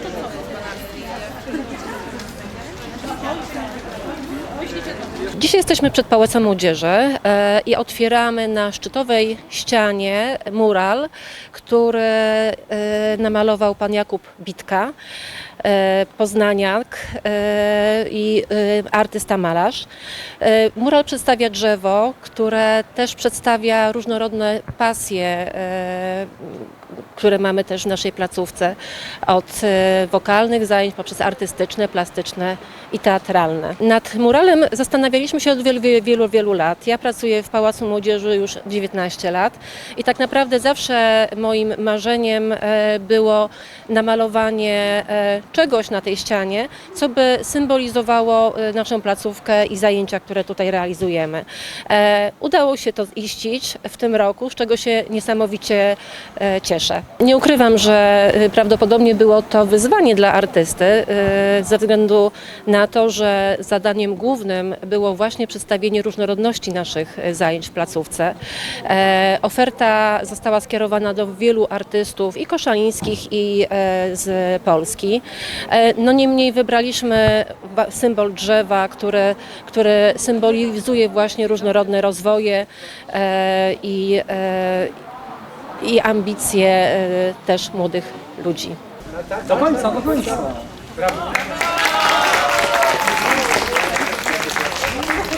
Weiterkommen. Dzisiaj jesteśmy przed Pałacem Młodzieży e, i otwieramy na szczytowej ścianie mural, który e, namalował pan Jakub Bitka, e, poznaniak i artysta malarz. Mural przedstawia drzewo, które też przedstawia różnorodne pasje, które mamy też w naszej placówce, od wokalnych zajęć poprzez artystyczne, plastyczne i teatralne. Nad muralem zastanawialiśmy się od wielu, wielu, wielu, lat. Ja pracuję w Pałacu Młodzieży już 19 lat i tak naprawdę zawsze moim marzeniem e, było namalowanie e, czegoś na tej ścianie, co by symbolizowało e, naszą placówkę i zajęcia, które tutaj realizujemy. Udało się to ziścić w tym roku, z czego się niesamowicie cieszę. Nie ukrywam, że prawdopodobnie było to wyzwanie dla artysty, ze względu na to, że zadaniem głównym było właśnie przedstawienie różnorodności naszych e, zajęć w placówce. E, Oferta została skierowana do wielu artystów i koszalińskich, i e, z Polski. No niemniej wybraliśmy symbol drzewa, który, który symbolizuje właśnie różnorodne rozwoje i, i ambicje też młodych ludzi. Do końca, do końca.